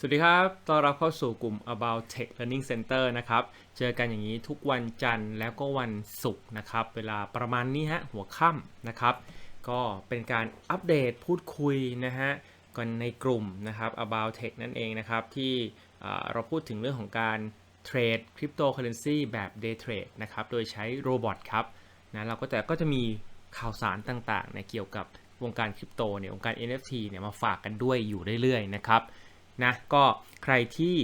สวัสดีครับ ต้อนรับเข้าสู่กลุ่ม About Tech Learning Center นะครับ เจอกันอย่างนี้ทุกวันจันทร์แล้วก็วันศุกร์นะครับ เวลาประมาณนี้ฮะ หัวค่ำนะครับ ก็เป็นการอัปเดตพูดคุยนะฮะกันในกลุ่มนะครับ About Tech นั่นเองนะครับ ที่เราพูดถึงเรื่องของการเทรดคริปโตเคอเรนซีแบบ Day Trade นะครับ โดยใช้โรบอทครับ นะ เราก็แต่ก็จะมีข่าวสารต่างๆเนี่ยเกี่ยวกับวงการคริปโตเนี่ยวงการ NFT เนี่ยมาฝากกันด้วยอยู่เรื่อยๆนะครับ นะก็ใครที่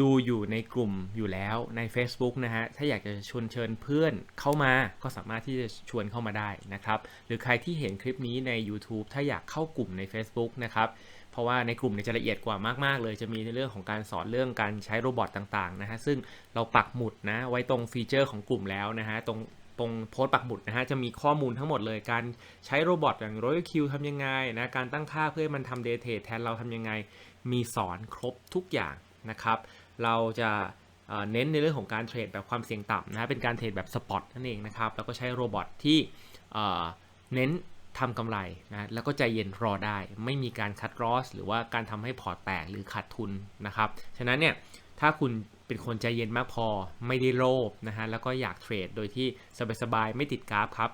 ดูอยู่ในกลุ่มอยู่แล้วใน Facebook นะฮะ ถ้าอยากจะชวนเชิญเพื่อนเข้ามาก็สามารถที่จะชวนเข้ามาได้นะครับ หรือใครที่เห็นคลิปนี้ใน YouTube ถ้าอยากเข้ากลุ่มใน Facebook นะครับ เพราะว่าในกลุ่มเนี่ยจะละเอียดกว่ามาก ๆ เลย จะมีในเรื่องของการสอนเรื่องการใช้โรบอทต่าง ๆ นะฮะ ซึ่งเราปักหมุดนะไว้ตรงฟีเจอร์ของกลุ่มแล้วนะฮะ ตรง ตรงโพสต์ปักหมุดนะฮะจะมีข้อมูลทั้งหมดเลยการใช้โรบอทอย่าง Royal Q ทำยังไงนะการตั้งค่าเพื่อให้มันทำเดทเทแทนเราทำยังไง มีสอนครบทุกอย่างนะครับ เราจะเน้นในเรื่องของการเทรดแบบความเสี่ยงต่ำนะฮะเป็นการเทรดแบบสปอตนั่นเองนะครับแล้วก็ใช้โรบอทที่เอ่อเน้นทำกำไรนะแล้วก็ใจเย็นรอได้ ไม่มีการคัดลอสหรือว่าการทำให้พอร์ตแตกหรือขาดทุนนะครับ ฉะนั้นเนี่ยถ้าคุณ เป็นคนใจเย็นมากพอ ไม่ได้โลภนะฮะ แล้วก็อยากเทรดโดยที่สบายๆ ไม่ติดกราฟครับ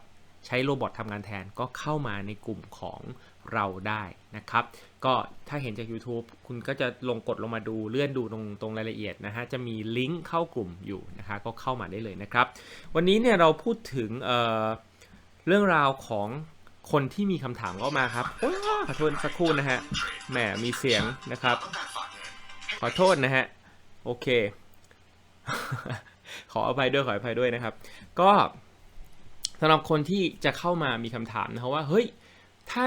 ใช้โรบอททำงานแทนก็เข้ามาในกลุ่มของเราได้นะครับ ก็ถ้าเห็นจาก YouTube คุณก็จะลงกดลงมาดูเลื่อนดูตรงตรงรายละเอียดนะฮะ จะมีลิงก์เข้ากลุ่มอยู่นะคะ ก็เข้ามาได้เลยนะครับ วันนี้เนี่ยเราพูดถึงเเรื่องราวของคนที่มีคำถามเข้ามาครับขอโทษสักครู่นะฮะ แหมมีเสียงนะครับ ขอโทษนะฮะ โอเค ขออภัยด้วยขออภัยด้วยนะครับ ก็สำหรับคนที่จะเข้ามามีคำถามนะครับว่าเฮ้ยถ้า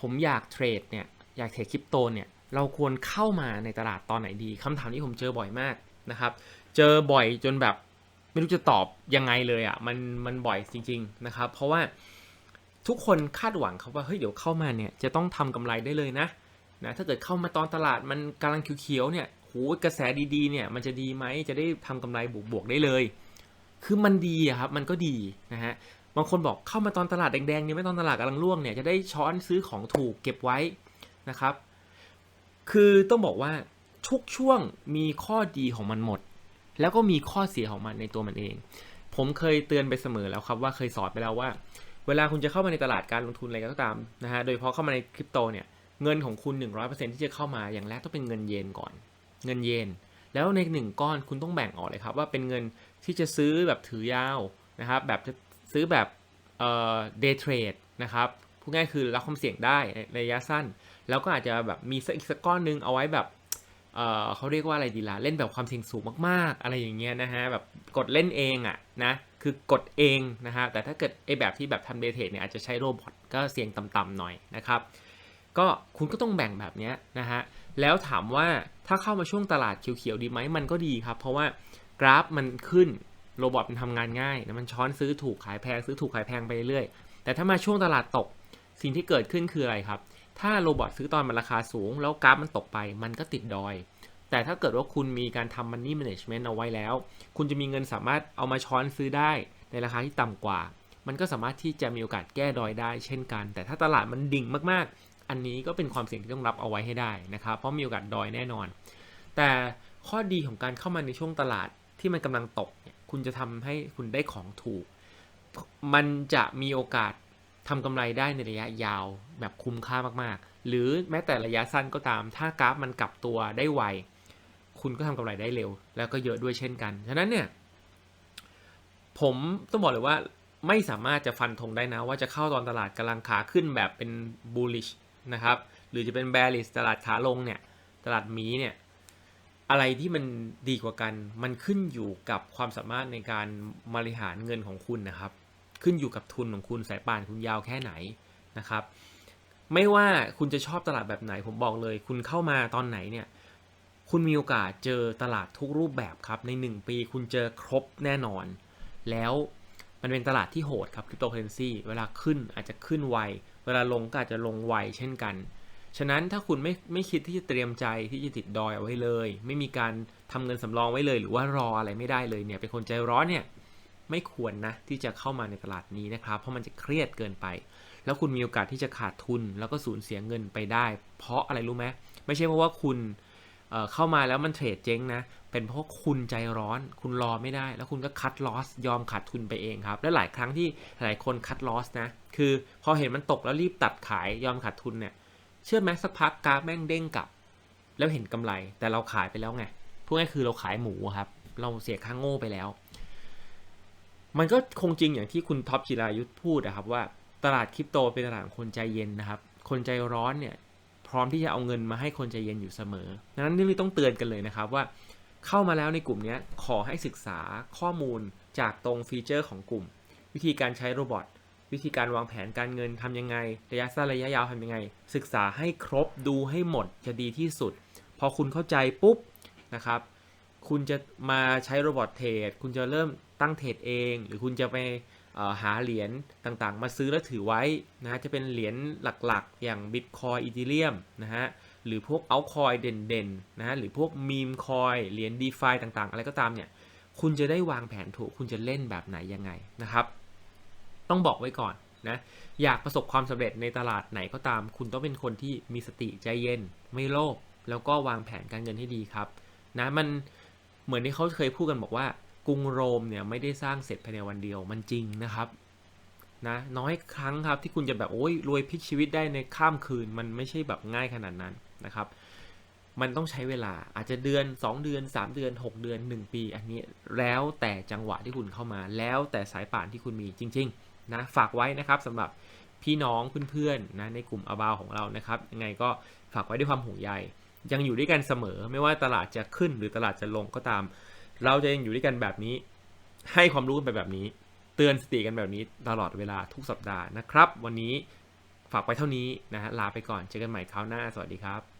ผมอยากเทรดเนี่ยอยากเทรดคริปโตเนี่ยเราควรเข้ามาในตลาดตอนไหนดีคำถามนี้ผมเจอบ่อยมากนะครับ เจอบ่อยจนแบบไม่รู้จะตอบยังไงเลยอะ่ะมันมันบ่อยจริง ๆนะครับ เพราะว่าทุกคนคาดหวังครับว่าเฮ้ยเดี๋ยวเข้ามาเนี่ยจะต้องทำกำไรได้เลยนะนะถ้าเกิดเข้ามาตอนตลาดมันกำลังเขียวๆเนี่ย หกระแสดีๆเนี่ยมันจะดีไหมจะได้ทำกำไรบวกๆได้เลย คือมันดีอะครับมันก็ดีนะฮะบางคนบอกเข้ามาตอนตลาดแดงๆเนี่ยไม่ตอนตลาดกำลังร่วงเนี่ยจะได้ช้อนซื้อของถูกเก็บไว้นะครับ คือต้องบอกว่าทุกช่วงมีข้อดีของมันหมด แล้วก็มีข้อเสียของมันในตัวมันเอง ผมเคยเตือนไปเสมอแล้วครับว่าเคยสอนไปแล้วว่า เวลาคุณจะเข้ามาในตลาดการลงทุนอะไรก็ตามนะฮะโดยเฉพาะเข้ามาในคริปโตเนี่ยเงินของคุณ 100%ที่จะเข้ามาอย่างแรกต้องเป็นเงินเยนก่อน เงินเยน แล้วในหนึ่งก้อนคุณต้องแบ่งออกเลยครับว่าเป็นเงินที่จะซื้อแบบถือยาวนะครับแบบซื้อแบบเอ่อ day trade นะครับพูดง่ายคือรับความเสี่ยงได้ในระยะสั้น แล้วก็อาจจะแบบมีสักอีกสักก้อนหนึงเอาไว้แบบเอ่อเขาเรียกว่าอะไรดีล่ะเล่นแบบความเสี่ยงสูงมากๆ อะไรอย่างเงี้ยนะฮะแบบกดเล่นเองอะนะคือกดเองนะฮะแต่ถ้าเกิดไอแบบที่แบบทำ day trade เนี่ยอาจจะใช้โรบอทก็เสี่ยงต่ำๆหน่อยนะครับก็คุณก็ต้องแบ่งแบบเนี้ยนะฮะ แล้วถามว่าถ้าเข้ามาช่วงตลาดเขียวๆดีไหมมันก็ดีครับ เพราะว่ากราฟมันขึ้นโรบอทมันทำงานง่ายนะมันช้อนซื้อถูกขายแพงซื้อถูกขายแพงไปเรื่อยๆแต่ถ้ามาช่วงตลาดตกสิ่งที่เกิดขึ้นคืออะไรครับ ถ้าโรบอทซื้อตอนมันราคาสูง แล้วกราฟมันตกไป มันก็ติดดอย แต่ถ้าเกิดว่าคุณมีการทำ money management เอาไว้แล้ว คุณจะมีเงินสามารถเอามาช้อนซื้อได้ในราคาที่ต่ำกว่า มันก็สามารถที่จะมีโอกาสแก้ดอยได้เช่นกัน แต่ถ้าตลาดมันดิ่งมาก อันนี้ก็เป็นความเสี่ยงที่ต้องรับเอาไว้ให้ได้นะครับ เพราะมีโอกาสดอยแน่นอน แต่ข้อดีของการเข้ามาในช่วงตลาดที่มันกำลังตกเนี่ยคุณจะทำให้คุณได้ของถูก มันจะมีโอกาสทำกำไรได้ในระยะยาวแบบคุ้มค่ามากๆ หรือแม้แต่ระยะสั้นก็ตาม ถ้ากราฟมันกลับตัวได้ไว คุณก็ทำกำไรได้เร็ว แล้วก็เยอะด้วยเช่นกัน ฉะนั้นเนี่ย ผมต้องบอกเลยว่าไม่สามารถจะฟันธงได้นะ ว่าจะเข้าตอนตลาดกำลังขาขึ้นแบบเป็น bullish นะครับ หรือจะเป็น bearish ตลาดขาลงเนี่ย ตลาดมีเนี่ย อะไรที่มันดีกว่ากัน มันขึ้นอยู่กับความสามารถในการบริหารเงินของคุณนะครับ ขึ้นอยู่กับทุนของคุณสายป่านคุณยาวแค่ไหนนะครับ ไม่ว่าคุณจะชอบตลาดแบบไหนผมบอกเลย คุณเข้ามาตอนไหนเนี่ย คุณมีโอกาสเจอตลาดทุกรูปแบบครับ ใน 1 ปีคุณเจอครบแน่นอน แล้ว มันเป็นตลาดที่โหดครับคริปโตเคอเรนซีเวลาขึ้นอาจจะขึ้นไว เวลาลงก็อาจจะลงไวเช่นกัน ฉะนั้นถ้าคุณไม่ไม่คิดที่จะเตรียมใจที่จะติดดอยเอาไว้เลย ไม่มีการทำเงินสำรองไว้เลย หรือว่ารออะไรไม่ได้เลยเนี่ยเป็นคนใจร้อนเนี่ยไม่ควรนะที่จะเข้ามาในตลาดนี้นะครับ เพราะมันจะเครียดเกินไป แล้วคุณมีโอกาสที่จะขาดทุน แล้วก็สูญเสียเงินไปได้ เพราะอะไรรู้ไหมไม่ใช่เพราะว่าคุณเเข้ามาแล้วมันเทรดเจ๊งนะ เป็นเพราะคุณใจร้อน คุณรอไม่ได้ แล้วคุณก็คัดลอสยอมขาดทุนไปเองครับ และหลายครั้งที่หลายคนคัดลอสนะ คือพอเห็นมันตกแล้วรีบตัดขายยอมขาดทุนเนี่ย เชื่อไหมสักพักกราฟแม่งเด้งกลับ แล้วเห็นกำไร แต่เราขายไปแล้วไงพูดง่ายคือเราขายหมูครับ เราเสียค่างโง่ไปแล้ว มันก็คงจริงอย่างที่คุณท็อปจิรายุทธพูดนะครับว่าตลาดคริปโตเป็นตลาดคนใจเย็นนะครับ คนใจร้อนเนี่ยพร้อมที่จะเอาเงินมาให้คนใจเย็นอยู่เสมอดังนั้นนี่ต้องเตือนกันเลยนะครับว่า เข้ามาแล้วในกลุ่มนี้ขอให้ศึกษาข้อมูลจากตรงฟีเจอร์ของกลุ่ม วิธีการใช้โรบอทวิธีการวางแผนการเงินทำยังไง ระยะสั้นระยะยาวทำยังไง ศึกษาให้ครบดูให้หมดจะดีที่สุด พอคุณเข้าใจปุ๊บนะครับ คุณจะมาใช้โรบอทเทรดคุณจะเริ่มตั้งเทรดเอง หรือคุณจะไปหาเหรียญต่างๆ มาซื้อแล้วถือไว้นะฮะจะเป็นเหรียญหลักๆ อย่าง Bitcoin Ethereum นะฮะ หรือพวกเอาคอยเด่นๆนะฮะหรือพวกมีมคอยเหรียญ d e f าต่างๆ อะไรก็ตามเนี่ยคุณจะได้วางแผนถูกคุณจะเล่นแบบไหนยังไงนะครับ ต้องบอกไว้ก่อนนะอยากประสบความสำเร็จในตลาดไหนก็ตาม คุณต้องเป็นคนที่มีสติใจเย็น ไม่โลภแล้วก็วางแผนการเงินให้ดีครับนะมันเหมือนที่เขาเคยพูดกันบอกว่ากรุงโรมเนี่ยไม่ได้สร้างเสร็จภายในวันเดียวมันจริงนะครับนะน้อยครั้งครับที่คุณจะแบบโอ้ยรวยพลิกชีวิตได้ในข้ามคืน มันไม่ใช่แบบง่ายขนาดนั้น นะครับ มันต้องใช้เวลาอาจจะเดือน 2 เดือน 3 เดือน 6 เดือน 1 ปี อันนี้แล้วแต่จังหวะที่คุณเข้ามา แล้วแต่สายป่านที่คุณมีจริงๆนะฝากไว้นะครับสำหรับพี่น้องเพื่อนๆนะในกลุ่มอบาวของเรานะครับยังไงก็ฝากไว้ด้วยความห่วงใยยังอยู่ด้วยกันเสมอไม่ว่าตลาดจะขึ้นหรือตลาดจะลงก็ตาม เราจะยังอยู่ด้วยกันแบบนี้ ให้ความรู้กันไปแบบนี้ เตือนสติกันแบบนี้ตลอดเวลาทุกสัปดาห์นะครับ วันนี้ฝากไปเท่านี้นะฮะลาไปก่อนเจอกันใหม่คราวหน้า สวัสดีครับ